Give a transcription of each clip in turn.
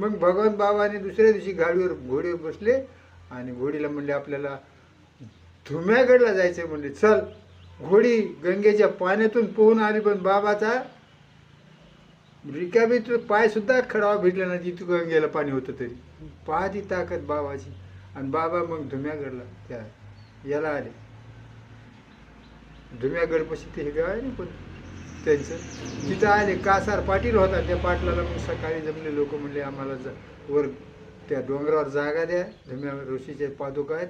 मग भगवान बाबाने दुसऱ्या दिवशी गाडीवर घोडीवर बसले आणि घोडीला म्हणले आपल्याला धुम्यागडला जायचं म्हणले चल घोडी गंगेच्या पाण्यातून पोहून आली पण बाबाचा रिकामी तो पायसुद्धा खडावा भेटला नाही जिथं गंगेला पाणी होतं तरी. पाहती ताकद बाबाची. आणि बाबा मग धुम्यागडला त्या याला आले. धुम्यागडपाशी ते हे गाव आहे ना पण त्यांचं. तिथं आले कासार पाटील होता त्या पाटलाला मग सकाळी जमले लोक म्हणले आम्हाला ज वर त्या डोंगरावर जागा द्या धम्या ऋषीचे पादुका आहेत.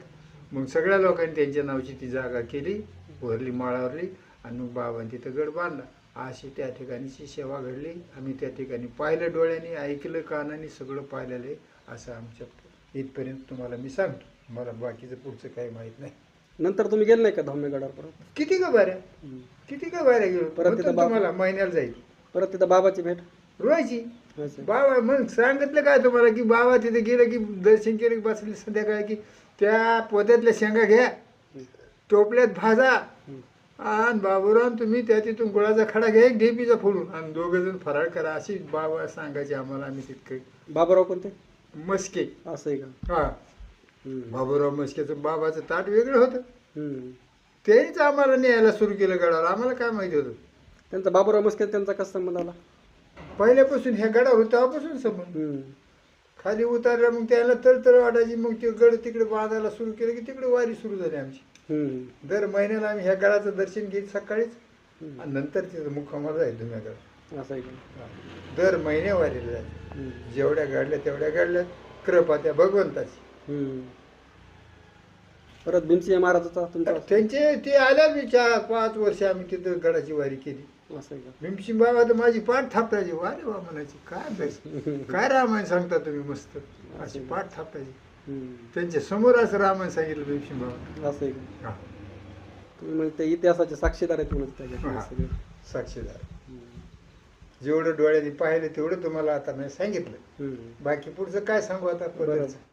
मग सगळ्या लोकांनी त्यांच्या नावची ती जागा केली भरली माळावरली आणि मग बाबांनी तिथं गड बांधला. अशी त्या ठिकाणीची सेवा घडली. आम्ही त्या ठिकाणी पाहिलं डोळ्यांनी ऐकलं कानाने सगळं पाहिलेलं आहे असं आमच्या इथपर्यंत तुम्हाला मी सांगतो. मला बाकीचं पुढचं काही माहीत नाही. नंतर तुम्ही गेले नाही का धम्मेगडावर परत? किती का बाऱ्या किती का बाऱ्या गेलो परत तिथं तुम्हाला महिन्याला जाईल. परत तिथं बाबाची भेट? रोयची. बाबा मग सांगितलं काय तुम्हाला की बाबा तिथे गेलं की दर्शन केलं की बसले संध्याकाळी की त्या पोत्यातल्या शेंगा घ्या टोपल्यात भाजा आणि बाबूराव तुम्ही त्या तिथून गुळाचा खडा घ्या एक ढेपीचा फोडून. आणि दोघं जण फराळ करा अशी बाबा सांगायची आम्हाला आम्ही तितकं. बाबाराव कोणते? मस्के. असं आहे का? हा. हम्म. बाबूराव मस्केचं बाबाचं ताट वेगळं होतं. हम्म. त्यांनीच आम्हाला न्यायला सुरू केलं गडावर आम्हाला काय माहिती होतं त्यांचा बाबूराव मस्के त्यांचा कसा संबंध आला पहिल्यापासून ह्या गडावर होतं तेव्हापासून संबंध. खाली उतरलं मग त्याला तळतळ वाटायची मग ते गड तिकडे बांधायला सुरू केलं की तिकडे वारी सुरू झाली आमची हम्म. दर महिन्याला आम्ही ह्या गडाचं दर्शन घेत सकाळीच. आणि नंतर तिथं मुक्कामाला जाईल धुम्यागड असं आहे का दर महिने वारीला जायचं. जेवढ्या गाडल्या तेवढ्या गाडल्या कृपा त्या भगवंताची. परत भीमसिंह महाराजाचा तुमचा त्यांचे ते आल्या मी चार पाच वर्ष आम्ही तिथं गडाची वारी केली. असं आहे भीमसिंग बाबा तर माझी पाठ थापटायची वा रे वा म्हणायची काय बस काय रामायण सांगता तुम्ही मस्त? अशी पाठ थापटायची. त्यांच्यासमोर असं रामायण सांगितलं भीमसिंग बाबा. असं आहे का? हा. तुम्ही म्हणजे ते इतिहासाचे साक्षीदार आहेत म्हणून हा. सगळे. साक्षीदार. जेवढं डोळ्यांनी पाहिलं तेवढं तुम्हाला आता मी सांगितलं. हम्म. बाकी पुढचं काय सांगू आता परत